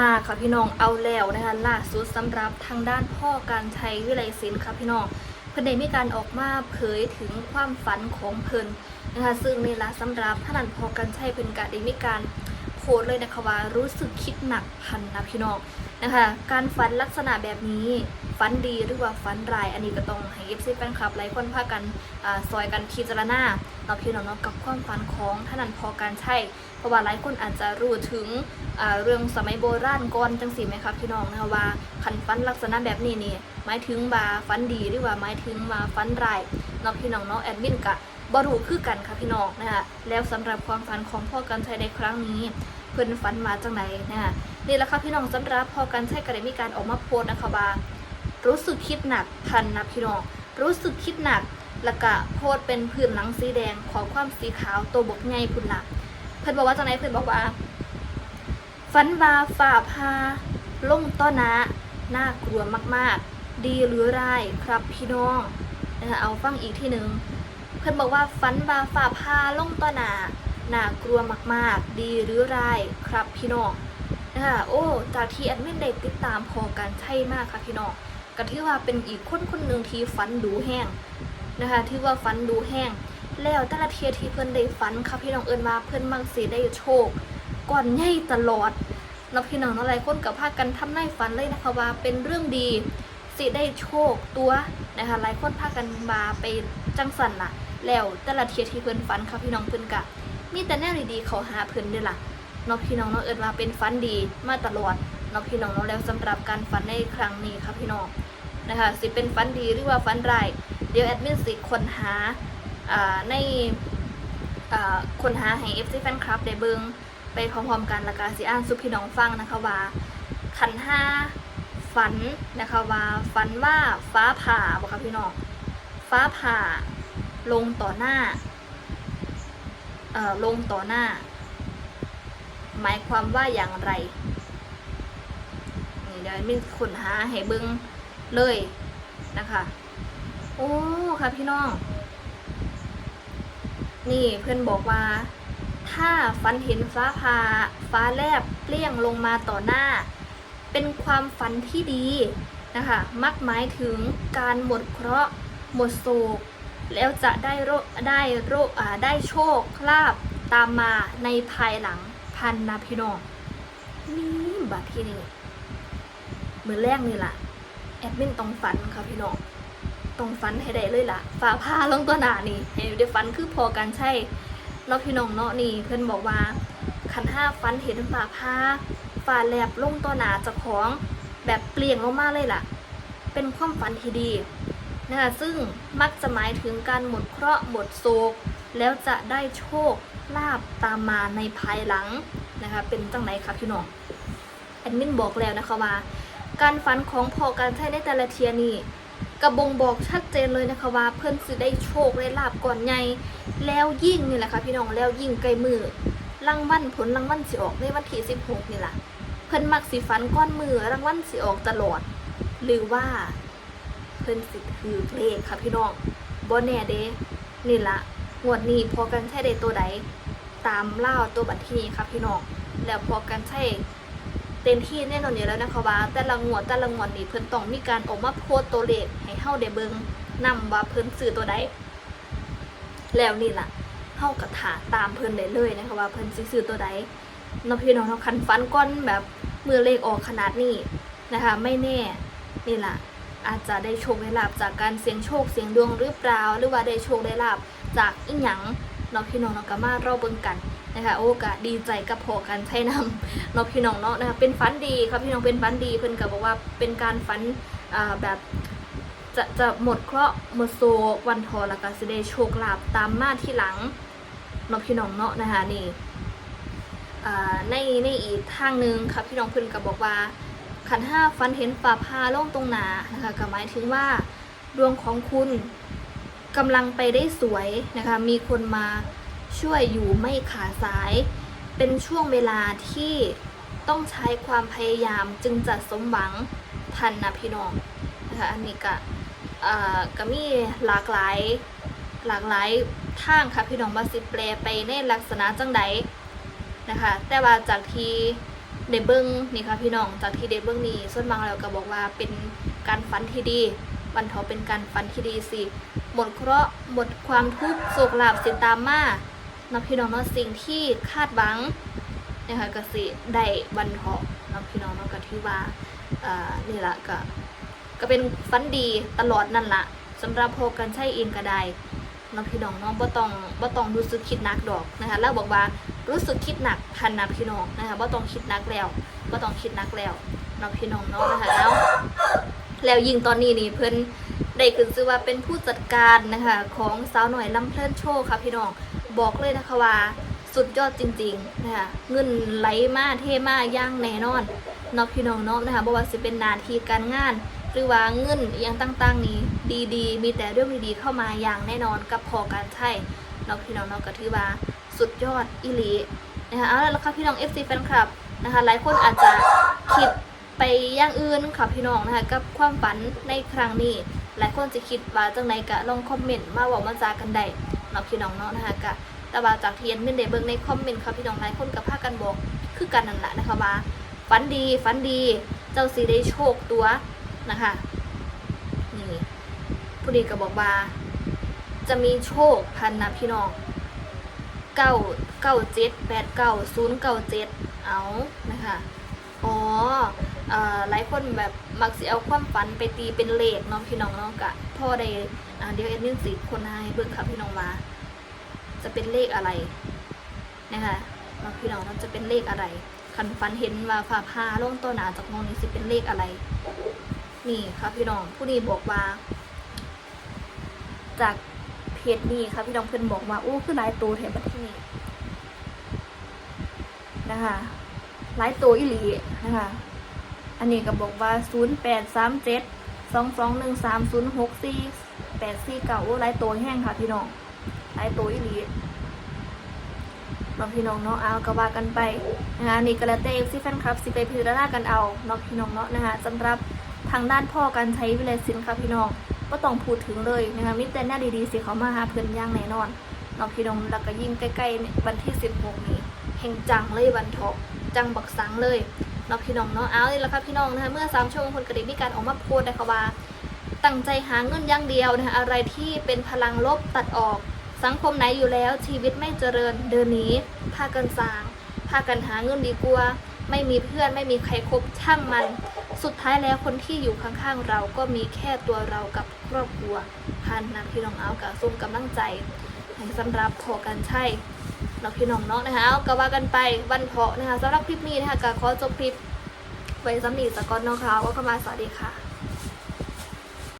มาค่ะพี่น้องเอาแล้วนะคะล่าสุดสำหรับทางด้านพ่อการชัยวิไลศิลป์ค่ะพี่น้องเพิ่นได้มีการออกมาเผยถึงความฝันของเพิ่นนะคะซึ่งนี่ละสำหรับท่านันพ่อการชัยเพิ่นก็ได้มีการ โพสต์เลยนะคะว่ารู้สึกคิดหนักพันนะพี่น้องนะคะ การฝันลักษณะแบบนี้ฝันดีหรือว่าฝันร้าย อันนี้ก็ต้องให้เอฟซีแฟนคลับหลายคนพากันอ่าซอยกันพิจารณาเราพี่น้องเนาะกับความฝันของท่านันพ่อการใชัยเพราะว่าหลายคนอาจจะรู้ถึงเรื่องสมัยโบราณก่อนจังสีไหมครับพี่น้องนะคะว่าขันฟันลักษณะแบบนี้นี่หมายถึงว่าฟันดีหรือว่าหมายถึงว่าฟันร้ายเนาพี่น้องเนาะแอดมินกะบรูคือกันค่ะพี่น้องนะคะแล้วสำหรับความฝันของพ่อกันชัยในครั้งนี้ เพิ่นฝันมาจังไหนนะคะนี่แหละค่ะพี่น้องสำหรับพอกันใชัยก็ได้มีการออกมาโพสนะคะว่ารู้สึกคิดหนักพันนะพี่น้องรู้สึกคิดหนักแล้วก็โพสเป็นพื้นหลังสีแดงขอความสีขาวตัวบกไงพุ่นละเพิ่นบอกว่าจังไหนเพิ่นบอกว่าฝันว่าฝ่าพาล่งต้อนะน่ากลัวมากๆ ดีหรือร้ายครับพี่น้องเอาฟังอีกทีหนึ่งเพิ่นบอกว่าฝันว่าฝ่าพาล่งต้อนะ น่ากลัวมากๆ ดีหรือร้ายครับพี่น้องนะคะโอ้จากที่แอดมินได้ติดตามพอกันใช่มากค่ะพี่น้องก็ที่ว่าเป็นอีกคนคนหนึ่งที่ฝันดูแห้งนะคะที่ว่าฝันดูแห้ง แล้วแต่ละเทียที่เพิ่อนได้ฝันค่ะพี่น้องเอิญมาเพิ่อนมักสิได้โชค ก่อนใหญ่ตลอดแล้วพี่น้องหลายคนกับพาคกันทำนายฝันเลยนะคะว่าเป็นเรื่องดีสิได้โชคตัวนะคะหลายคนพากันมาไปจังสันล่ะ แล้วแต่ละเทียที่เพิ่อนฝันค่ะพี่น้องเพิ่อนกะ มีแต่แนวดีๆเขาหาเพิ่นเด้อล่ะเนาะพี่น้องเนาะเอิญว่าเป็นฝันดีมาตลอดเนาะพี่น้องเนาะแล้วสำหรับการฝันในครั้งนี้ค่ะพี่น้องนะคะสิเป็นฝันดีหรือว่าฝันร้ายเดี๋ยวแอดมินสิค้นหาในค้นหาให้ FC Fan Club ได้เบิงไปพร้อมๆกันละกาสิอ่านสุพี่น้องฟังนะคะว่าขันห้าฝันนะคะว่าฝันว่าฟ้าผ่าบอกค่ะพี่น้องฟ้าผ่าลงต่อหน้า ลงต่อหน้า หมายความว่าอย่างไรนี่เดี๋ยวมีคนหาให้เบิ้งเลยนะคะโอ้ค่ะพี่น้อง นี่เพื่อนบอกว่า ถ้าฝันเห็นฟ้าผ่าฟ้าแลบเปลี่ยงลงมาต่อหน้า เป็นความฝันที่ดีนะคะ มักหมายถึงการหมดเคราะห์หมดโศก แล้วจะได้โรได้โรอ่าได้โชคลาภตามมาในภายหลังพันนะพี่น้องนี่บัดที่นี่มือแรกนี่ล่ะ แอดมินต้องฝันค่ะพี่น้องต้องฝันให้ได้เลยล่ะฟ้าผ่าลงตัวหนานี่ให้ได้ฝันคือพอกันใช่เนาะพี่น้องเนาะนี่ เพื่อนบอกว่าขันห้าฟันเห็นฝ่าผ้าฝ่าแลบลงตัวหนาจะของแบบเปลี่ยนลงมาเลยล่ะ เป็นความฝันที่ดี นะคะซึ่งมักจะหมายถึงการหมดเคราะห์หมดโศก แล้วจะได้โชคลาภตามมาในภายหลังนะคะเป็นจังไหนคะพี่น้องแอดมินบอกแล้วนะคะว่า การฝันของพอการใช้ในแต่ละเทียนี่กระบงบอกชัดเจนเลยนะคะว่าเพื่อนสิได้โชคได้ลาบก่อนใหญ่แล้วยิ่งนี่แหละค่ะพี่น้องแล้วยิ่งใกลมือรางวัลผลรางวัลสิออกในวันที่16นี่แหละเพิ่อนมักสิฟันก้อนมือรางวัลสิออกตลอด หรือว่า พิ่นสิถือเลขค่ะพี่น้องบ่แน่เด้นี่ละงวดนี้พอกันใช้ได้ตัวใดตามเล่าตัวบัตรที่ค่ะพี่น้องแล้วพอกันใช้เต็มที่แน่นอนอยู่แล้วนะคะว่าแต่ละงวดแต่ละงวดนี่เพิ่นต้องมีการออกมาโพสต์ตัวเลขให้เฮาได้เบิ่งนํว่าเพิ่นซื้อตัวใดแล้วนี่ล่ะเฮากระถาตามเพิ่นได้เลยนะคะว่าเพิ่นสิซื้อตัวใดเนาะพี่น้องเนาะคันฟันก้อนแบบมือเลขออกขนาดนี้นะคะ ไม่แน่นี่ล่ะ อาจจะได้โชคได้ลาบจากการเสี่ยงโชคเสี่ยงดวงหรือเปล่า หรือว่าได้โชคได้ลาบจากอีหยังเนาะพี่น้องเนาะก็มาเราเบิ่งกันนะคะโอ้กะดีใจกับพอกันใช้นำเนาะพี่น้องเนาะนะคะเป็นฝันดีครับพี่น้องเป็นฝันดีเพิ่นก็บอกว่าเป็นการฝันอ่าแบบจะจะหมดเคราะห์หมดโศกวันทอแล้วก็สิได้โชคลาภตามมาที่หลังเนาะพี่น้องเนาะนะคะนี่อ่าในในอีกทางหนึ่งค่ะพี่น้องเพิ่นก็บอกว่า ขันห้าฟันเห็นฝ่าพาล่งตรงหนานะคะก็หมายถึงว่า ดวงของคุณกำลังไปได้สวยนะคะ มีคนมาช่วยอยู่ไม่ขาดสาย เป็นช่วงเวลาที่ต้องใช้ความพยายามจึงจะสมหวังพันนะพี่น้องนะคะอันนี้ก็ก็มีหลากหลายหลากหลายทางค่ะพี่น้องว่าสิแปลไปในลักษณะจังใดนะคะ แต่ว่าจากที่ เดเบิงนี่ค่ะพี่น้องจากที่เดเบิงนี่ส่วนมากแล้วก็บอกว่าเป็นการฝันที่ดีวันเทาเป็นการฝันที่ดีสิหมดเคราะห์หมดความทุกข์โศกลาภสิตามมานะพี่น้องเนาะสิ่งที่คาดหวังนะคะก็สิได้บรรเทานะพี่น้องเนาะก็ถือว่าอ่านี่ละก็ก็เป็นฝันดีตลอดนั่นละสำหรับพกันใช้เองก็ได้นะพี่น้องเนาะบ่ต้องบ่ต้องรู้สึกคิดนักดอกนะคะแล้วบอกว่า รู้สึกคิดหนักพันนะพี่น้องนะคะว่าต้องคิดหนักแล้วว่าต้องคิดหนักแล้วเนาะพี่น้องเนาะนะคะแล้ว แล้วยิ่งตอนนี้นี่เพิ่อนได้ขึ้นชื่อว่าเป็นผู้จัดการนะคะของสาวหน่อยลำเพลินโชว์ค่ะพี่น้องบอกเลยนะคะว่าสุดยอดจริงๆนะคะเงินไหลมาเทมาย่างแน่นอนนาะพี่น้องเนาะนะคะบ่ว่าสิเป็นนาทีการงาน หรือว่าเงินอย่างต่างๆ นี้ดีๆ มีแต่เรื่องดีๆเข้ามาอย่างแน่นอนกับพอการใช้เนาะพี่น้องเนาะก็ถือว่า สุดยอดอิลีนะคะเอาแล้วค่ะพี่น้อง FC แฟนคลับนะคะหลายคนอาจจะคิดไปอย่างอื่นค่ะพี่น้องนะคะกับความฝันในครั้งนี้ หลายคนจะคิดว่าจังไหนกะลองคอมเมนต์มาบอกมาจากันได้เนาะพี่น้องเนาะนะคะกะแต่ว่าจากเทียันมินเดเบิงในคอมเมนต์ค่ะพี่น้องหลายคนกับพากันบอกคือกันนั่นแหละนะคะว่าฝันดีฝันดีเจ้าสีได้โชคตัวนะคะนี่ผู้ดีก็บอกว่าจะมีโชคพันนะพี่น้อง เก้าเก้าเจ็ดแปดเก้าศูนย์เก้าเจ็ดเอานะคะอ๋อเอ่อหลายคนแบบมักสิเอาความฝันไปตีเป็นเลขเน้องพี่น้องเนาะกะพ่อได้อ่าเดี๋ยวเอ็ดมิสิคนให้เบิ่งค่ะพี่น้องว่าจะเป็นเลขอะไรนะคะเนาพี่น้องเนาจะเป็นเลขอะไรคันฝันเห็นว่าฝ่าพาล่งต้นหนาจากมองนี้สิเป็นเลขอะไร นี่ค่ะพี่น้องผู้นี้บอกว่า จาก จนี้ค่ะพี่น้องเพิ่อนบอกว่าอู้คือหลายตัวแถมประเทศนี้นะคะหลายตัวอีหลีนะคะอันนี้ก็บอกว่า 0 8 3 7 2 2 1 3 0 6 4 8 4 9โอ้หลายตัวแห้งค่ะพี่น้องหลายตัวอีหลีเราพี่น้องเนาะเอาก็ว่ากันไปนะคะนี่ก็แล้วแต่เอฟซีแฟนคลับสิไปพิจารณากันเอาเนาะพี่น้องเนาะนะคะสำหรับทางด้านพ่อการใช้วิเลศิลป์ค่ะพี่น้อง ก็ต้องพูดถึงเลยนะคะมิแต่หน้าดีๆสิเขามาหาเพื่อนย่างแน่นอนเนาะพี่น้องแล้วก็ยิ่งใกล้ๆวันที่16นี้แห่งจังเลยวันทอกจังบักสังเลยเนาะพี่น้องเนาะเอาเลยละค่ะพี่น้องนะคะเมื่อสามชั่วโมงคนกระดิ่งมีการออกมาโพสต์นะคะว่าตั้งใจหาเงินอย่างเดียวนะคะอะไรที่เป็นพลังลบตัดออก สังคมไหนอยู่แล้ว ชีวิตไม่เจริญเดินหนีพากันสร้างพากันหาเงินดีกว่าไม่มีเพื่อนไม่มีใครคบช่างมัน สุดท้ายแล้วคนที่อยู่ข้างๆเราก็มีแค่ตัวเรากับครอบครัวพันนะพี่น้องเอากับส่งกำลังใจให้สำหรับพอกันใช่เนาะพี่น้องเนาะนะคะเอาก็ว่ากันไปวันเพาะนะคะสำหรับคลิปนี้นะคะก็ขอจบคลิปไว้สำนีสกอนเนาะค่ะว่าเข้ามาสวัสดีค่ะ